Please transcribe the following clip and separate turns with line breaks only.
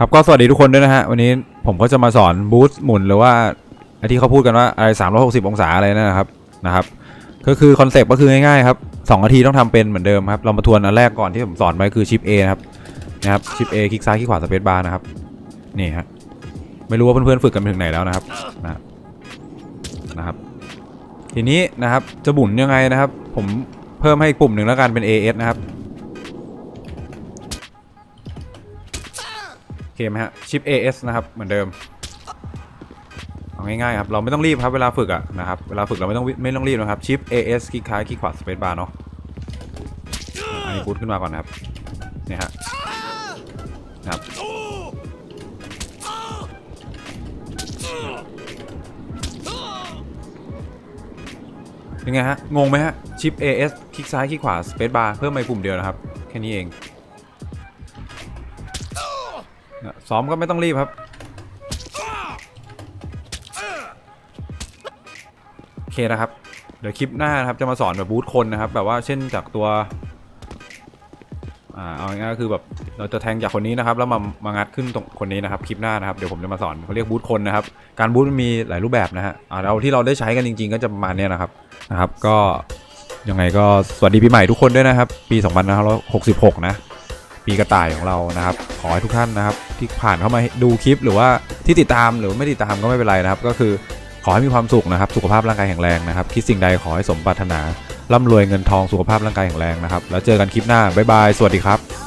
ครับก็สวัสดีทุกคนด้วยนะฮะ วันนี้ผมก็จะมาสอนบูสต์หมุนหรือว่าไอที่เขาพูดกันว่าอะไร360 องศาอะไรนั่นนะครับนะครับ ก็คือคอนเซปต์ก็คือง่ายๆครับ2นาทีต้องทำเป็นเหมือนเดิมครับ เรามาทวนอันแรกก่อนที่ผมสอนไปคือชิป A นะครับนะครับชิป A คลิกซ้ายคลิกขวาสเปซบาร์นะครับนี่ฮะไม่รู้ว่าเพื่อนๆฝึกกันไปถึงไหนแล้วนะครับนะนะครับ ทีนี้นะครับจะบุนยังไงนะครับ ผมเพิ่มให้ปุ่มหนึ่งแล้วกันเป็น AS นะครับ เคไหมฮะ ชิป AS นะครับ เหมือนเดิม เอาง่ายๆครับ เราไม่ต้องรีบครับ เวลาฝึกอะนะครับ เวลาฝึกเราไม่ต้องไม่ต้องรีบนะครับ ชิป AS คลิกซ้ายคลิกขวาสเปซบาร์เนาะ อันนี้พูดขึ้นมาก่อนนะครับ เนี่ยฮะนะครับยังไงฮะ งงไหมฮะ ชิป AS คลิกซ้ายคลิกขวาสเปซบาร์เพิ่มไปปุ่มเดียวนะครับ แค่นี้เอง ซ้อมก็ไม่ต้องรีบครับ โอเคนะครับ เดี๋ยวคลิปหน้านะครับจะมาสอนแบบบูทคนนะครับ แบบว่าเช่นจากตัว อ่าเอาง่ายๆก็คือแบบเราจะแทงจากคนนี้นะครับ แล้วมามางัดขึ้นตรงคนนี้นะครับคลิปหน้านะครับเดี๋ยวผมจะมาสอนเขาเรียกบูทคนนะครับ การบูทมันมีหลายรูปแบบนะฮะอ่าเราที่เราได้ใช้กันจริง ๆ ก็จะประมาณเนี้ยนะครับนะครับ ก็ยังไงก็สวัสดีปีใหม่ทุกคนด้วยนะครับ ปี 2566 นะ ปีกระต่ายของเรานะครับ ขอให้ทุกท่านนะครับ ที่ผ่านเข้ามาดูคลิปหรือว่าที่ติดตามหรือไม่ติดตามก็ไม่เป็นไรนะครับ ก็คือขอให้มีความสุขนะครับ สุขภาพร่างกายแข็งแรงนะครับ คิดสิ่งใดขอให้สมปรารถนาร่ำรวยเงินทองสุขภาพร่างกายแข็งแรงนะครับ แล้วเจอกันคลิปหน้าบ๊ายบายสวัสดีครับ